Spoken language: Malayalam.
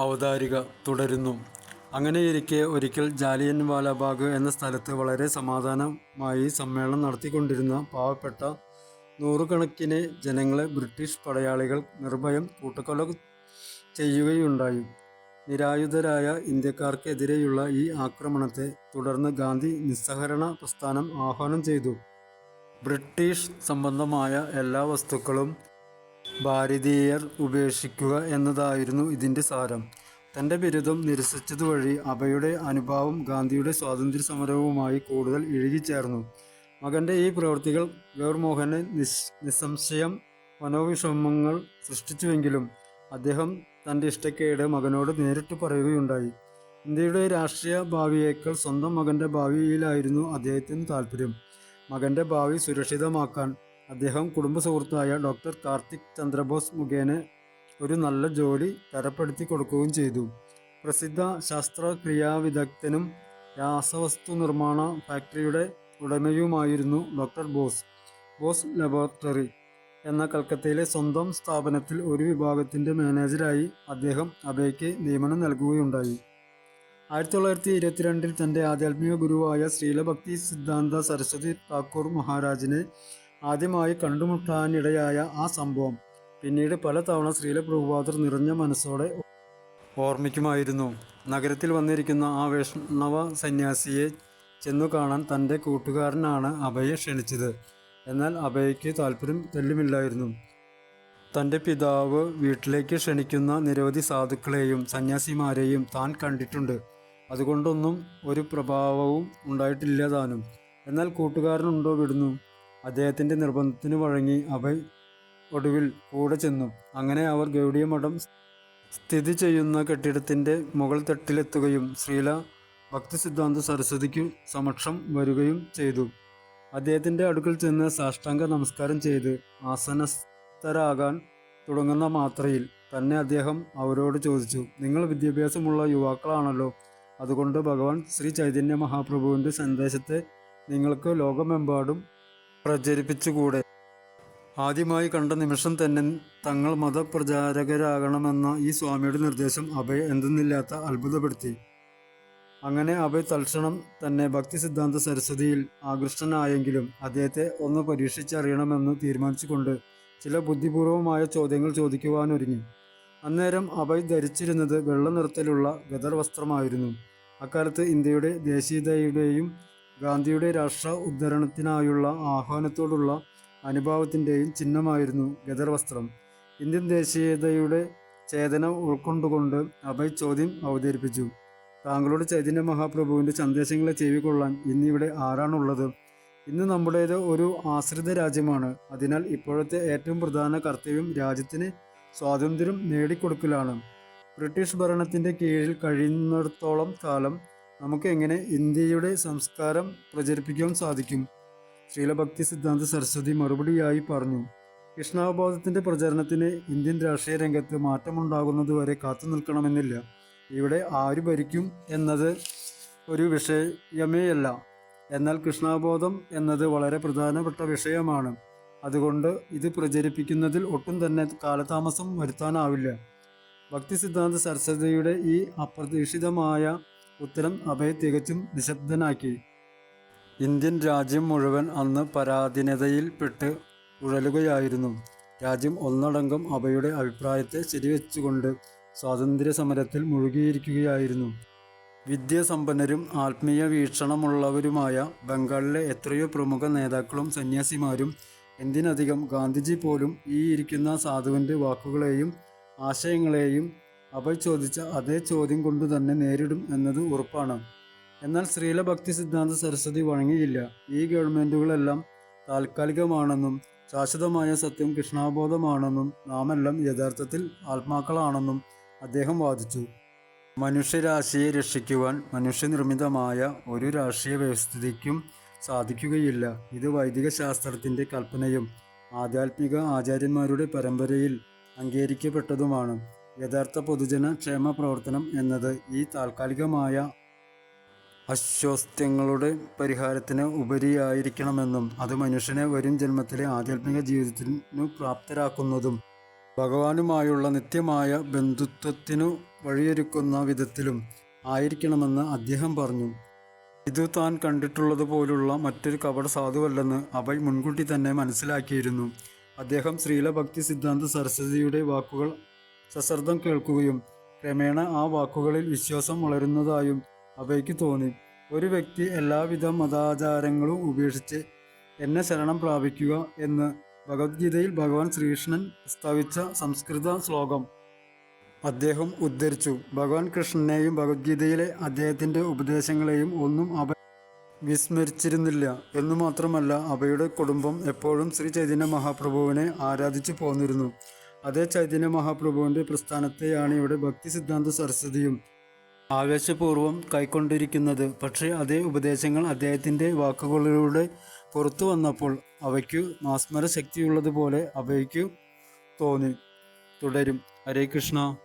ഔദാരിക തുടരുന്നു. അങ്ങനെയിരിക്കെ ഒരിക്കൽ ജാലിയൻ വാലാബാഗ് എന്ന സ്ഥലത്ത് വളരെ സമാധാനമായി സമ്മേളനം നടത്തിക്കൊണ്ടിരുന്ന പാവപ്പെട്ട നൂറുകണക്കിന് ജനങ്ങളെ ബ്രിട്ടീഷ് പടയാളികൾ നിർഭയം കൂട്ടക്കൊല ചെയ്യുകയുണ്ടായി. നിരായുധരായ ഇന്ത്യക്കാർക്കെതിരെയുള്ള ഈ ആക്രമണത്തെ തുടർന്ന് ഗാന്ധി നിസ്സഹരണ പ്രസ്ഥാനം ആഹ്വാനം ചെയ്തു. ബ്രിട്ടീഷ് സംബന്ധമായ എല്ലാ വസ്തുക്കളും ഭാരതീയർ ഉപേക്ഷിക്കുക എന്നതായിരുന്നു ഇതിന്റെ സാരം. തന്റെ ബിരുദം നിരസിച്ചതുവഴി അഭയുടെ അനുഭാവം ഗാന്ധിയുടെ സ്വാതന്ത്ര്യ സമരവുമായി കൂടുതൽ ഇഴുകിച്ചേർന്നു. മകന്റെ ഈ പ്രവൃത്തികൾ ഗൗർമോഹനെ നിസ് നിസ്സംശയം മനോവിഷമങ്ങൾ സൃഷ്ടിച്ചുവെങ്കിലും അദ്ദേഹം തന്റെ ഇഷ്ടക്കേട് മകനോട് നേരിട്ട് പറയുകയുണ്ടായി. ഇന്ത്യയുടെ രാഷ്ട്രീയ ഭാവിയേക്കാൾ സ്വന്തം മകന്റെ ഭാവിയിലായിരുന്നു അദ്ദേഹത്തിന് താല്പര്യം മകന്റെ ഭാവി സുരക്ഷിതമാക്കാൻ അദ്ദേഹം കുടുംബ സുഹൃത്തായ ഡോക്ടർ കാർത്തിക് ചന്ദ്രബോസ് മുഖേന ഒരു നല്ല ജോലി തരപ്പെടുത്തി കൊടുക്കുകയും ചെയ്തു. പ്രസിദ്ധ ശാസ്ത്രക്രിയാ വിദഗ്ധനും രാസവസ്തു നിർമ്മാണ ഫാക്ടറിയുടെ ഉടമയുമായിരുന്നു ഡോക്ടർ ബോസ്. ബോസ് ലബോറട്ടറി എന്ന കൽക്കത്തയിലെ സ്വന്തം സ്ഥാപനത്തിൽ ഒരു വിഭാഗത്തിന്റെ മാനേജരായി അദ്ദേഹം അബയ്ക്ക് നിയമനം നൽകുകയുണ്ടായി. ആയിരത്തി തൊള്ളായിരത്തി ഇരുപത്തിരണ്ടിൽ തന്റെ ആധ്യാത്മിക ഗുരുവായ ശ്രീലഭക്തി സിദ്ധാന്ത സരസ്വതി താക്കൂർ മഹാരാജിനെ ആദ്യമായി കണ്ടുമുട്ടാനിടയായ ആ സംഭവം പിന്നീട് പലതവണ ശ്രീല പ്രഭുപാദർ നിറഞ്ഞ മനസ്സോടെ ഓർമ്മിക്കുമായിരുന്നു. നഗരത്തിൽ വന്നിരിക്കുന്ന ആ വൈഷ്ണവ സന്യാസിയെ ചെന്നു കാണാൻ തന്റെ കൂട്ടുകാരനാണ് അഭയെ ക്ഷണിച്ചത്. എന്നാൽ അഭയ്ക്ക് താല്പര്യം തെല്ലുമില്ലായിരുന്നു. തന്റെ പിതാവ് വീട്ടിലേക്ക് ക്ഷണിക്കുന്ന നിരവധി സാധുക്കളെയും സന്യാസിമാരെയും താൻ കണ്ടിട്ടുണ്ട്. അതുകൊണ്ടൊന്നും ഒരു പ്രഭാവവും ഉണ്ടായിട്ടില്ല താനും. എന്നാൽ കൂട്ടുകാരനുണ്ടോ വിടുന്നു? അദ്ദേഹത്തിന്റെ നിർബന്ധത്തിന് വഴങ്ങി അഭയ് ഒടുവിൽ കൂടെ ചെന്നു. അങ്ങനെ അവർ ഗൗഡിയ മഠം സ്ഥിതി ചെയ്യുന്ന കെട്ടിടത്തിന്റെ മുകൾ തട്ടിലെത്തുകയും ശ്രീല ഭക്തിസിദ്ധാന്ത സരസ്വതിക്ക് സമക്ഷം വരികയും ചെയ്തു. അദ്ദേഹത്തിന്റെ അടുക്കൽ ചെന്ന് സാഷ്ടാംഗ നമസ്കാരം ചെയ്ത് ആസനസ്ഥരാകാൻ തുടങ്ങുന്ന മാത്രയിൽ തന്നെ അദ്ദേഹം അവരോട് ചോദിച്ചു നിങ്ങൾ വിദ്യാഭ്യാസമുള്ള യുവാക്കളാണല്ലോ. അതുകൊണ്ട് ഭഗവാൻ ശ്രീ ചൈതന്യ മഹാപ്രഭുവിന്റെ സന്ദേശത്തെ നിങ്ങൾക്ക് ലോകമെമ്പാടും പ്രചരിപ്പിച്ചുകൂടെ? ആദ്യമായി കണ്ട നിമിഷം തന്നെ തങ്ങൾ മതപ്രചാരകരാകണമെന്ന ഈ സ്വാമിയുടെ നിർദ്ദേശം അഭയ എന്തെന്നില്ലാത്ത അത്ഭുതപ്പെടുത്തി. അങ്ങനെ അഭയ് തൽക്ഷണം തന്നെ ഭക്തി സിദ്ധാന്ത സരസ്വതിയിൽ ആകൃഷ്ടനായെങ്കിലും അദ്ദേഹത്തെ ഒന്ന് പരീക്ഷിച്ചറിയണമെന്ന് തീരുമാനിച്ചുകൊണ്ട് ചില ബുദ്ധിപൂർവമായ ചോദ്യങ്ങൾ ചോദിക്കുവാനൊരുങ്ങി. അന്നേരം അഭയ് ധരിച്ചിരുന്നത് വെള്ള നിറത്തിലുള്ള ഗദർ വസ്ത്രമായിരുന്നു അക്കാലത്ത് ഇന്ത്യയുടെ ദേശീയതയുടെയും ഗാന്ധിയുടെ രാഷ്ട്ര ഉദ്ധരണത്തിനായുള്ള ആഹ്വാനത്തോടുള്ള അനുഭാവത്തിന്റെയും ചിഹ്നമായിരുന്നു ഗദർ വസ്ത്രം. ഇന്ത്യൻ ദേശീയതയുടെ ചേതന ഉൾക്കൊണ്ടുകൊണ്ട് അഭയ് ചോദ്യം അവതരിപ്പിച്ചു. താങ്കളുടെ ചൈതന്യ മഹാപ്രഭുവിന്റെ സന്ദേശങ്ങളെ ചെവിക്കൊള്ളാൻ ഇന്നിവിടെ ആരാണുള്ളത്? ഇന്ന് നമ്മുടേത് ഒരു ആശ്രിത രാജ്യമാണ്. അതിനാൽ ഇപ്പോഴത്തെ ഏറ്റവും പ്രധാന കർത്തവ്യം രാജ്യത്തിന് സ്വാതന്ത്ര്യം നേടിക്കൊടുക്കലാണ്. ബ്രിട്ടീഷ് ഭരണത്തിന്റെ കീഴിൽ കഴിയുന്നിടത്തോളം കാലം നമുക്ക് എങ്ങനെ ഇന്ത്യയുടെ സംസ്കാരം പ്രചരിപ്പിക്കാൻ സാധിക്കും? ശ്രീലഭക്തി സിദ്ധാന്ത സരസ്വതി മറുപടിയായി പറഞ്ഞു കൃഷ്ണാവബോധത്തിന്റെ പ്രചരണത്തിന് ഇന്ത്യൻ രാഷ്ട്രീയ രംഗത്ത് മാറ്റമുണ്ടാകുന്നതുവരെ കാത്തു നിൽക്കണമെന്നില്ല. ഇവിടെ ആര് ഭരിക്കും എന്നത് ഒരു വിഷയമേയല്ല എന്നാൽ കൃഷ്ണാബോധം എന്നത് വളരെ പ്രധാനപ്പെട്ട വിഷയമാണ്. അതുകൊണ്ട് ഇത് പ്രചരിപ്പിക്കുന്നതിൽ ഒട്ടും തന്നെ കാലതാമസം വരുത്താനാവില്ല. ഭക്തി സിദ്ധാന്ത സരസ്വതിയുടെ ഈ അപ്രതീക്ഷിതമായ ഉത്തരം അഭയെ തികച്ചും നിശബ്ദനാക്കി. ഇന്ത്യൻ രാജ്യം മുഴുവൻ അന്ന് പരാധീനതയിൽപ്പെട്ട് ഉഴലുകയായിരുന്നു. രാജ്യം ഒന്നടങ്കം അഭയുടെ അഭിപ്രായത്തെ ശരിവെച്ചുകൊണ്ട് സ്വാതന്ത്ര്യ സമരത്തിൽ മുഴുകിയിരിക്കുകയായിരുന്നു. വിദ്യാസമ്പന്നരും ആത്മീയ വീക്ഷണമുള്ളവരുമായ ബംഗാളിലെ എത്രയോ പ്രമുഖ നേതാക്കളും സന്യാസിമാരും എന്തിനധികം ഗാന്ധിജി പോലും ഈ ഇരിക്കുന്ന സാധുവിന്റെ വാക്കുകളെയും ആശയങ്ങളെയും അഭയ് ചോദിച്ച അതേ ചോദ്യം കൊണ്ടു തന്നെ നേരിടും എന്നത് ഉറപ്പാണ്. എന്നാൽ ശ്രീല ഭക്തി സിദ്ധാന്ത സരസ്വതി വഴങ്ങിയില്ല. ഈ ഗവൺമെന്റുകളെല്ലാം താൽക്കാലികമാണെന്നും ശാശ്വതമായ സത്യം കൃഷ്ണാബോധമാണെന്നും നാമെല്ലാം യഥാർത്ഥത്തിൽ ആത്മാക്കളാണെന്നും അദ്ദേഹം വാദിച്ചു. മനുഷ്യരാശിയെ രക്ഷിക്കുവാൻ മനുഷ്യനിർമ്മിതമായ ഒരു രാഷ്ട്രീയ വ്യവസ്ഥിതിക്കും സാധിക്കുകയില്ല. ഇത് വൈദിക ശാസ്ത്രത്തിന്റെ കൽപ്പനയും ആധ്യാത്മിക ആചാര്യന്മാരുടെ പരമ്പരയിൽ അംഗീകരിക്കപ്പെട്ടതുമാണ്. യഥാർത്ഥ പൊതുജന ക്ഷേമ പ്രവർത്തനം എന്നത് ഈ താൽക്കാലികമായ അസ്വാസ്ഥ്യങ്ങളുടെ പരിഹാരത്തിന് ഉപരിയായിരിക്കണമെന്നും അത് മനുഷ്യനെ വരും ജന്മത്തിലെ ആധ്യാത്മിക ജീവിതത്തിനു പ്രാപ്തരാക്കുന്നതും ഭഗവാനുമായുള്ള നിത്യമായ ബന്ധുത്വത്തിനു വഴിയൊരുക്കുന്ന വിധത്തിലും ആയിരിക്കണമെന്ന് അദ്ദേഹം പറഞ്ഞു. ഇത് താൻ കണ്ടിട്ടുള്ളതുപോലുള്ള മറ്റൊരു കപട സാധുവല്ലെന്ന് അഭയ് മുൻകൂട്ടി തന്നെ മനസ്സിലാക്കിയിരുന്നു. അദ്ദേഹം ശ്രീല ഭക്തി സിദ്ധാന്ത സരസ്വതിയുടെ വാക്കുകൾ സശ്രദ്ധം കേൾക്കുകയും ക്രമേണ ആ വാക്കുകളിൽ വിശ്വാസം വളരുന്നതായും അവയ്ക്ക് തോന്നി. ഒരു വ്യക്തി എല്ലാവിധ മതാചാരങ്ങളും ഉപേക്ഷിച്ച് എന്നെ ശരണം പ്രാപിക്കുക എന്ന് ഭഗവത്ഗീതയിൽ ഭഗവാൻ ശ്രീകൃഷ്ണൻ പ്രസ്താവിച്ച സംസ്കൃത ശ്ലോകം അദ്ദേഹം ഉദ്ധരിച്ചു. ഭഗവാൻ കൃഷ്ണനെയും ഭഗവത്ഗീതയിലെ അദ്ദേഹത്തിന്റെ ഉപദേശങ്ങളെയും ഒന്നും അവ വിസ്മരിച്ചിരുന്നില്ല. എന്നു മാത്രമല്ല അവയുടെ കുടുംബം എപ്പോഴും ശ്രീ ചൈതന്യ മഹാപ്രഭുവിനെ ആരാധിച്ചു പോന്നിരുന്നു. അതേ ചൈതന്യ മഹാപ്രഭുവിന്റെ പ്രസ്ഥാനത്തെയാണ് ഇവിടെ ഭക്തി സിദ്ധാന്ത സരസ്വതിയും ആവേശപൂർവം കൈക്കൊണ്ടിരിക്കുന്നത്. പക്ഷേ അതേ ഉപദേശങ്ങൾ അദ്ദേഹത്തിന്റെ വാക്കുകളിലൂടെ പുറത്തു വന്നപ്പോൾ അവയ്ക്കു മാസ്മര ശക്തിയുള്ളതുപോലെ അവയ്ക്കു തോന്നി. തുടരും. ഹരേ കൃഷ്ണ.